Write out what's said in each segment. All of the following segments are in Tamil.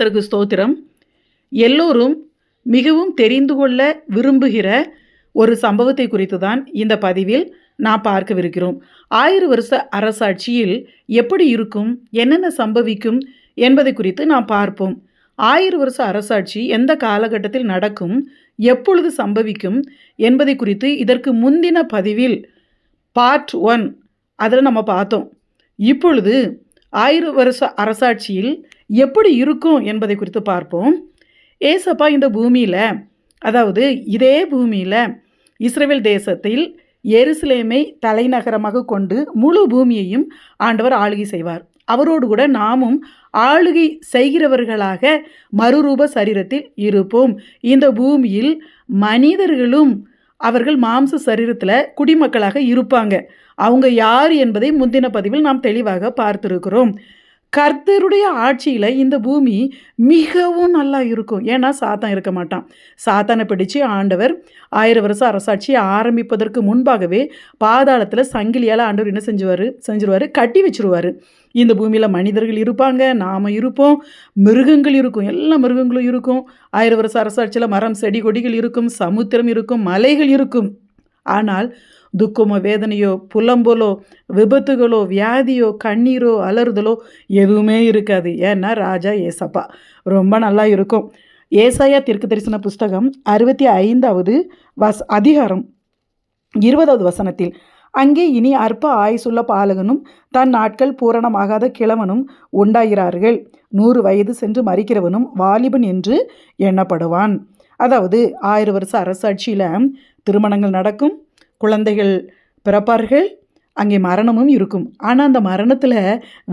கர்த்தருக்கு ஸ்தோத்திரம். எல்லோரும் மிகவும் தெரிந்து கொள்ள விரும்புகிற ஒரு சம்பவத்தை குறித்து தான் இந்த பதிவில் நான் பார்க்கவிருக்கிறோம். ஆயிரம் வருஷ அரசாட்சியில் எப்படி இருக்கும் என்னென்ன சம்பவிக்கும் என்பதை குறித்து நாம் பார்ப்போம். ஆயிரம் வருஷ அரசாட்சி எந்த காலகட்டத்தில் நடக்கும் எப்பொழுது சம்பவிக்கும் என்பதை குறித்து இதற்கு முந்தின பதிவில் பார்ட் ஒன் அதில் நம்ம பார்த்தோம். இப்பொழுது ஆயிரம் வருஷ அரசாட்சியில் எப்படி இருக்கும் என்பதை குறித்து பார்ப்போம். ஏசப்பா இந்த பூமியில் அதாவது இதே பூமியில் இஸ்ரேல் தேசத்தில் எருசலேமை தலைநகரமாக கொண்டு முழு பூமியையும் ஆண்டவர் ஆளுகை செய்வார். அவரோடு கூட நாமும் ஆளுகை செய்கிறவர்களாக மறுரூப சரீரத்தில் இருப்போம். இந்த பூமியில் மனிதர்களும் அவர்கள் மாம்ச சரீரத்தில் குடிமக்களாக இருப்பாங்க. அவங்க யார் என்பதை முந்தின பதிவில் நாம் தெளிவாக பார்த்துருக்கிறோம். கர்த்தருடைய ஆட்சியில் இந்த பூமி மிகவும் நல்லா இருக்கும். ஏன்னா சாத்தான் இருக்க மாட்டான். சாத்தானை பிடிச்சு ஆண்டவர் ஆயிரம் வருஷம் அரசாட்சி ஆரம்பிப்பதற்கு முன்பாகவே பாதாளத்தில் சங்கிலியால் ஆண்டவர் என்ன செஞ்சுவார்? செஞ்சிருவார்? கட்டி வச்சுருவார். இந்த பூமியில் மனிதர்கள் இருப்பாங்க நாம் இருப்போம் மிருகங்கள் இருக்கும் எல்லா மிருகங்களும் இருக்கும். ஆயிரம் வருஷம் அரசாட்சியில் மரம் செடி கொடிகள் இருக்கும் சமுத்திரம் இருக்கும் மலைகள் இருக்கும். ஆனால் துக்கமோ வேதனையோ புலம்பலோ விபத்துகளோ வியாதியோ கண்ணீரோ அலறுதலோ எதுவுமே இருக்காது. ஏன்னா ராஜா ஏசப்பா. ரொம்ப நல்லா இருக்கும். ஏசாயா தெற்கு தரிசன புஸ்தகம் அறுபத்தி ஐந்தாவது வஸ் அதிகாரம் இருபதாவது வசனத்தில் அங்கே இனி அற்ப ஆயுசுள்ள பாலகனும் தன் நாட்கள் பூரணமாகாத கிழவனும் உண்டாகிறார்கள். நூறு வயது சென்று மறிக்கிறவனும் வாலிபன் என்று எண்ணப்படுவான். அதாவது ஆயிரம் வருஷ அரசாட்சியில் திருமணங்கள் நடக்கும். குழந்தைகள் பிறப்பார்கள் அங்கே மரணமும் இருக்கும். ஆனால் அந்த மரணத்தில்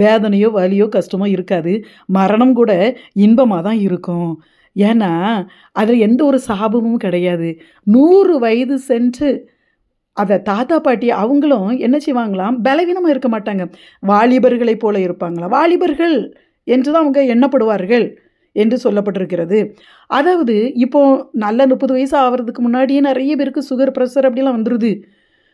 வேதனையோ வலியோ கஷ்டமோ இருக்காது. மரணம் கூட இன்பமாக தான் இருக்கும். ஏன்னா அதில் எந்த ஒரு சாபமும் கிடையாது. நூறு வயது சென்று அதை தாத்தா பாட்டி அவங்களும் என்ன செய்வாங்களாம்? பலவீனமாக இருக்க மாட்டாங்க. வாலிபர்களைப் போல இருப்பாங்களா? வாலிபர்கள் என்று தான் அவங்க எண்ணப்படுவார்கள். என்று சொல்லப்பட்டிருக்கிறது. அதாவது இப்போ நல்ல முப்பது வயசு ஆகிறதுக்கு முன்னாடியே நிறைய பேருக்கு சுகர் ப்ரெஷர் அப்படிலாம் வந்துடுது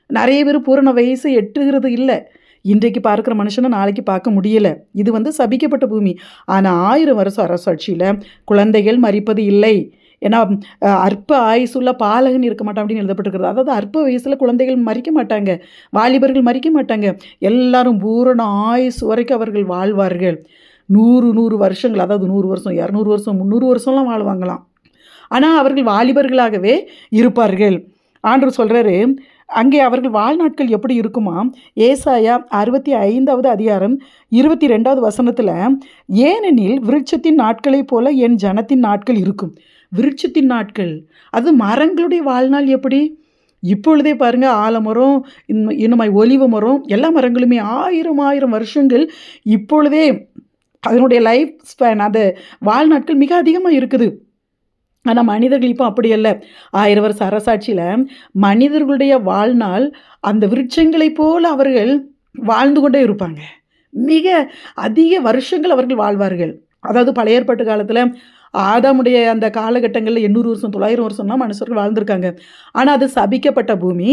நிறைய பேர் பூரண வயசு எட்டுகிறது இல்லை. இன்றைக்கு பார்க்குற மனுஷனை நாளைக்கு பார்க்க முடியலை. இது வந்து சபிக்கப்பட்ட பூமி. ஆனால் ஆயிரம் வருஷம் அரசாட்சியில் குழந்தைகள் மறிப்பது இல்லை. ஏன்னா அற்ப ஆயுசுள்ள பாலகன் இருக்க மாட்டான் அப்படின்னு எழுதப்பட்டிருக்கிறது. அதாவது அற்ப வயசில் குழந்தைகள் மறிக்க மாட்டாங்க. வாலிபர்கள் மறிக்க மாட்டாங்க. எல்லாரும் பூரண ஆயுசு வரைக்கும் அவர்கள் வாழ்வார்கள். நூறு நூறு வருஷங்கள் அதாவது நூறு வருஷம் இரநூறு வருஷம் முந்நூறு வருஷம்லாம் வாழ்வாங்களாம். ஆனால் அவர்கள் வாலிபர்களாகவே இருப்பார்கள். ஆண்டு சொல்கிறாரு அங்கே அவர்கள் வாழ்நாட்கள் எப்படி இருக்குமா? ஏசாயா அறுபத்தி ஐந்தாவது அதிகாரம் இருபத்தி ரெண்டாவது வசனத்தில் ஏனெனில் விருட்சத்தின் நாட்களைப் போல என் ஜனத்தின் நாட்கள் இருக்கும். விருட்சத்தின் நாட்கள் அது மரங்களுடைய வாழ்நாள் எப்படி? இப்பொழுதே பாருங்கள் ஆலமரம் இன்னும் இன்னுமாய் ஒலிவ மரம் எல்லா மரங்களுமே ஆயிரம் ஆயிரம் வருஷங்கள் இப்பொழுதே அதனுடைய லைஃப் ஸ்பேன் அது வாழ்நாட்கள் மிக அதிகமாக இருக்குது. ஆனால் மனிதர்கள் இப்போ அப்படி அல்ல. ஆயிரம் வருஷ அரசாட்சியில் மனிதர்களுடைய வாழ்நாள் அந்த விருட்சங்களைப் போல் அவர்கள் வாழ்ந்து கொண்டே இருப்பாங்க. மிக அதிக வருஷங்கள் அவர்கள் வாழ்வார்கள். அதாவது பழைய ஏற்பாட்டு காலத்தில் ஆதாமுடைய அந்த காலகட்டங்களில் எண்ணூறு வருஷம் தொள்ளாயிரம் வருஷம்லாம் மனுஷர்கள் வாழ்ந்திருக்காங்க. ஆனால் அது சபிக்கப்பட்ட பூமி.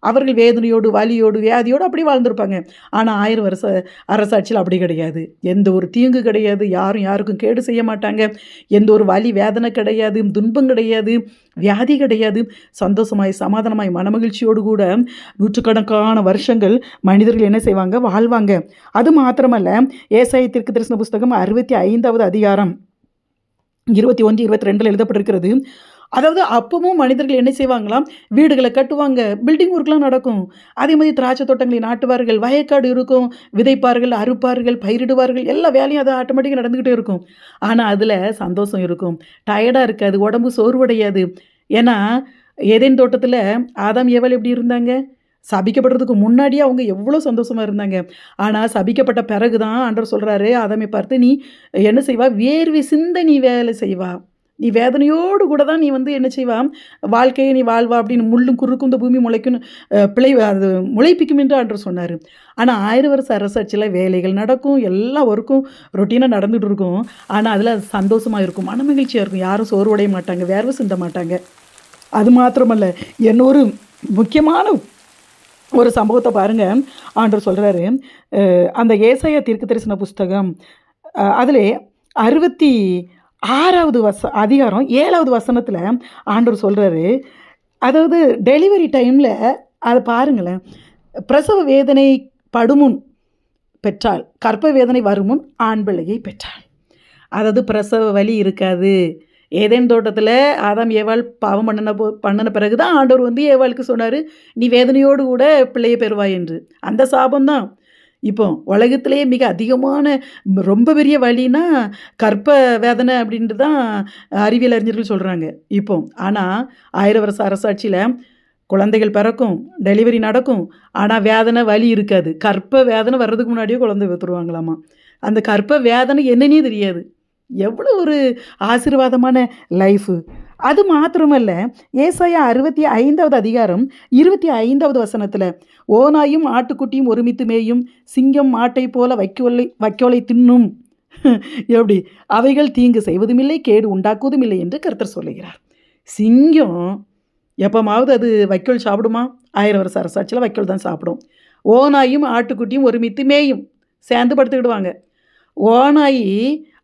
அவர்கள் வேதனையோடு வலியோடு வியாதியோடு அப்படி வாழ்ந்திருப்பாங்க. ஆனால் ஆயிரம் வருஷ அரசாட்சியில் அப்படி கிடையாது. எந்த ஒரு தீங்கு கிடையாது. யாரும் யாருக்கும் கேடு செய்ய மாட்டாங்க. எந்த ஒரு வலி வேதனை கிடையாது. துன்பம் கிடையாது. வியாதி கிடையாது. சந்தோஷமாய் சமாதானமாய் மனமகிழ்ச்சியோடு கூட நூற்றுக்கணக்கான வருஷங்கள் மனிதர்கள் என்ன செய்வாங்க? வாழ்வாங்க. அது மாத்திரமல்ல ஏசாய திருக்கு தரிசன புஸ்தகம் அறுபத்தி ஐந்தாவது அதிகாரம் இருபத்தி ஒன்று இருபத்தி ரெண்டில் எழுதப்பட்டிருக்கிறது. அதாவது அப்பவும் மனிதர்கள் என்ன செய்வாங்களாம்? வீடுகளை கட்டுவாங்க. பில்டிங் ஒர்க்லாம் நடக்கும். அதே மாதிரி திராட்சை தோட்டங்களை நாட்டுவார்கள். வயக்காடு இருக்கும். விதைப்பார்கள் அறுப்பார்கள் பயிரிடுவார்கள். எல்லா வேலையும் அது ஆட்டோமேட்டிக்காக நடந்துக்கிட்டே இருக்கும். ஆனால் அதில் சந்தோஷம் இருக்கும். டயர்டாக இருக்காது. உடம்பு சோர்வடையாது. ஏன்னா ஏதேன் தோட்டத்தில் ஆதாம் ஏவல் எப்படி இருந்தாங்க? சபிக்கப்படுறதுக்கு முன்னாடியே அவங்க எவ்வளோ சந்தோஷமாக இருந்தாங்க. ஆனால் சபிக்கப்பட்ட பிறகு தான் ஆண்டவர் சொல்கிறாரு ஆதாமை பார்த்து நீ என்ன செய்வா? வேர்வை சிந்த நீ வேலை செய்வா. நீ வேதனையோடு கூட தான் நீ வந்து என்ன செய்வா? வாழ்க்கையை நீ வாழ்வா அப்படின்னு முள்ளும் குறுக்கும் இந்த பூமி முளைக்கும் பிழை அது முளைப்பிக்கும் என்று அன்று சொன்னார். ஆனால் ஆயிரம் வருஷம் அரசாட்சியில் வேலைகள் நடக்கும் எல்லா ஒர்க்கும் ரொட்டீனாக நடந்துகிட்டு இருக்கும். ஆனால் அதில் சந்தோஷமாக இருக்கும் மன மகிழ்ச்சியாக இருக்கும். யாரும் சோர்வடைய மாட்டாங்க வேர்வை சிந்த மாட்டாங்க. அது மாத்திரமல்ல இன்னொரு முக்கியமான ஒரு சம்பவத்தை பாருங்கள் ஆண்டர் சொல்கிறாரு அந்த ஏசையா தீர்க்க தரிசன புஸ்தகம் அதில் அறுபத்தி ஆறாவது வச அதிகாரம் ஏழாவது வசனத்தில் ஆண்டவர் சொல்கிறாரு அதாவது டெலிவரி டைமில் அதை பாருங்களேன். பிரசவ வேதனை படுமுன் பெற்றாள். கற்ப வேதனை வருமுன் ஆண் பிள்ளையை பெற்றாள். அதாவது பிரசவ வலி இருக்காது. ஏதேன் தோட்டத்தில் ஆதாம் ஏவாள் பாவம் பண்ணின போ பண்ணின பிறகு தான் ஆண்டவர் வந்து ஏவாளுக்கு சொன்னார் நீ வேதனையோடு கூட பிள்ளையை பெறுவாய் என்று. அந்த சாபம்தான். இப்போ உலகத்திலேயே மிக அதிகமான ரொம்ப பெரிய வலினா கற்ப வேதனை அப்படின்ட்டு தான் அறிவியல் அறிஞர்கள் சொல்கிறாங்க இப்போ ஆனால் ஆயிரம் வருஷ அரசாட்சியில் குழந்தைகள் பிறக்கும் டெலிவரி நடக்கும் ஆனால் வேதனை வலி இருக்காது. கற்ப வேதனை வர்றதுக்கு முன்னாடியே குழந்தை பெற்றுருவாங்களாமா? அந்த கற்ப வேதனை என்னன்னே தெரியாது. எவ்வளோ ஒரு ஆசீர்வாதமான லைஃபு அது மாத்திரமல்ல ஏசாயா அறுபத்தி ஐந்தாவது அதிகாரம் இருபத்தி ஐந்தாவது வசனத்தில் ஓனாயும் ஆட்டுக்குட்டியும் ஒருமித்து மேயும் சிங்கம் மாட்டை போல வைக்கோலை வைக்கோலை தின்னும். எப்படி? அவைகள் தீங்கு செய்வதுமில்லை கேடு உண்டாக்குவதும் இல்லை என்று கருத்தர் சொல்லுகிறார். சிங்கம் எப்போமாவது அது வைக்கோல் சாப்பிடுமா? ஆயிரம் வருஷ அரசாட்சியில் வைக்கோல் தான் சாப்பிடும். ஓனாயும் ஆட்டுக்குட்டியும் ஒருமித்து மேயும். சேர்ந்து படுத்துக்கிடுவாங்க. ஓனாகி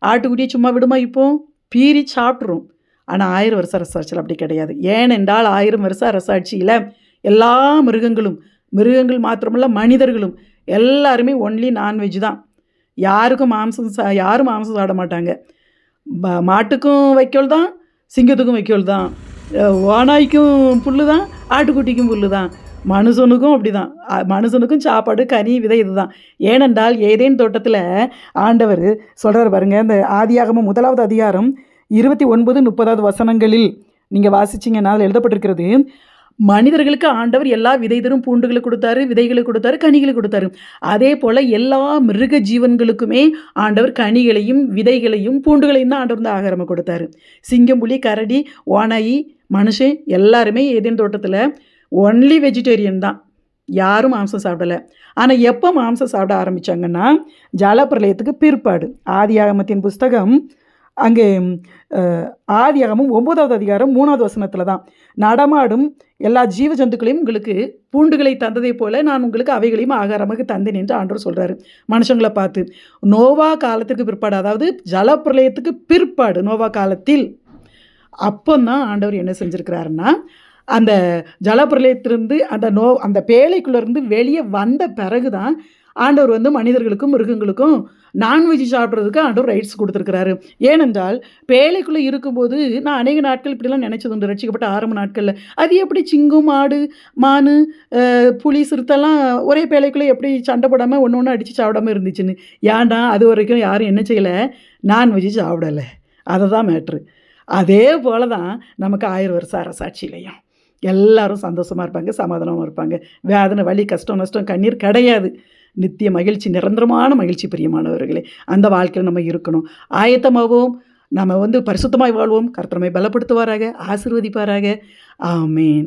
ஆட்டுக்குட்டியை சும்மா விடுமா இப்போ? பீறி சாப்பிட்ரும் ஆனால் ஆயிரம் வருஷம் அரசாட்சியில் அப்படி கிடையாது. ஏனென்றால் ஆயிரம் வருஷம் அரசாட்சியில் எல்லா மிருகங்களும் மிருகங்கள் மாத்திரமல்ல மனிதர்களும் எல்லாருமே ஒன்லி நான்வெஜ் தான். யாருக்கும் மாம்சம் சா யாரும் மாம்சம் சாப்பிட மாட்டாங்க. மாட்டுக்கும் வைக்கோல் தான் சிங்கத்துக்கும் வைக்கோல் தான். ஓனாய்க்கும் புல் தான் ஆட்டுக்குட்டிக்கும் புல் தான். மனுஷனுக்கும் அப்படி தான் மனுஷனுக்கும் சாப்பாடு கனி விதை இதுதான். ஏனென்றால் ஏதேன் தோட்டத்தில் ஆண்டவர் சொல்கிறார் பாருங்க இந்த ஆதியாகமும் முதலாவது அதிகாரம் இருபத்தி ஒன்பது முப்பதாவது வசனங்களில் நீங்கள் வாசிச்சிங்கன்னா அதில் எழுதப்பட்டிருக்கிறது மனிதர்களுக்கு ஆண்டவர் எல்லா விதை தரும் பூண்டுகளை கொடுத்தாரு விதைகளை கொடுத்தாரு கனிகளை கொடுத்தாரு. அதே போல் எல்லா மிருக ஜீவன்களுக்குமே ஆண்டவர் கனிகளையும் விதைகளையும் பூண்டுகளையும் தான் ஆண்டவர் வந்து ஆகாரமாக கொடுத்தாரு. சிங்கம் புலி கரடி ஓனாயி மனுஷன் எல்லாருமே ஏதேன் தோட்டத்தில் ஒன்லி வெஜிடேரியன் தான். யாரும் மாம்சம் சாப்பிடலை. ஆனால் எப்போ மாம்சம் சாப்பிட ஆரம்பித்தாங்கன்னா ஜலப்பிரளயத்துக்கு பிற்பாடு. ஆதி ஆகமத்தின் புஸ்தகம் அங்கே ஆதி ஆகமும் ஒம்போதாவது அதிகாரம் மூணாவது வசனத்தில் தான். நடமாடும் எல்லா ஜீவ ஜந்துக்களையும் உங்களுக்கு பூண்டுகளை தந்ததை போல நான் உங்களுக்கு அவைகளையும் ஆகாரமாக தந்தேன் என்று ஆண்டவர் சொல்கிறாரு மனுஷங்களை பார்த்து நோவா காலத்துக்கு பிற்பாடு அதாவது ஜலப்பிரளயத்துக்கு பிற்பாடு நோவா காலத்தில் அப்போந்தான் ஆண்டவர் என்ன செஞ்சுருக்கிறாருன்னா அந்த ஜலப்பிரளயத்திலிருந்து அந்த நோ அந்த பேழைக்குள்ளேருந்து வெளியே வந்த பிறகு தான் ஆண்டவர் வந்து மனிதர்களுக்கும் மிருகங்களுக்கும் நான்வெஜ் சாப்பிட்றதுக்கு ஆண்டவர் ரைட்ஸ் கொடுத்துருக்கிறாரு. ஏனென்றால் பேழைக்குள்ளே இருக்கும்போது நான் அநேக நாட்கள் இப்படிலாம் நினச்சது உண்டு. ரட்சிக்கப்பட்ட ஆரம்ப நாட்களில். அது எப்படி சிங்கம் மாடு மானு புலி சிறுத்தெல்லாம் ஒரே பேழைக்குள்ளே எப்படி சண்டை போடாமல் ஒன்று ஒன்று அடித்து சாப்பிடாம இருந்துச்சுன்னு? ஏன்டா அது வரைக்கும் யாரும் என்ன செய்யலை? நான்வெஜ் சாப்பிடலை. அதை தான் மேட்ரு அதே போல தான் நமக்கு ஆயிரம் வருஷம் அரசாட்சியிலையும். எல்லாரும் சந்தோஷமாக இருப்பாங்க சமாதானமாக இருப்பாங்க. வேதனை வலி கஷ்டம் நஷ்டம் கண்ணீர் கிடையாது. நித்திய மகிழ்ச்சி நிரந்தரமான மகிழ்ச்சி பிரியமானவர்களே. அந்த வாழ்க்கையில் நம்ம இருக்கணும். ஆயத்தமாகவும் நம்ம வந்து பரிசுத்தமாய் வாழ்வோம். கர்த்தரமை பலப்படுத்துவாராக ஆசிர்வதிப்பாராக. ஆமேன்.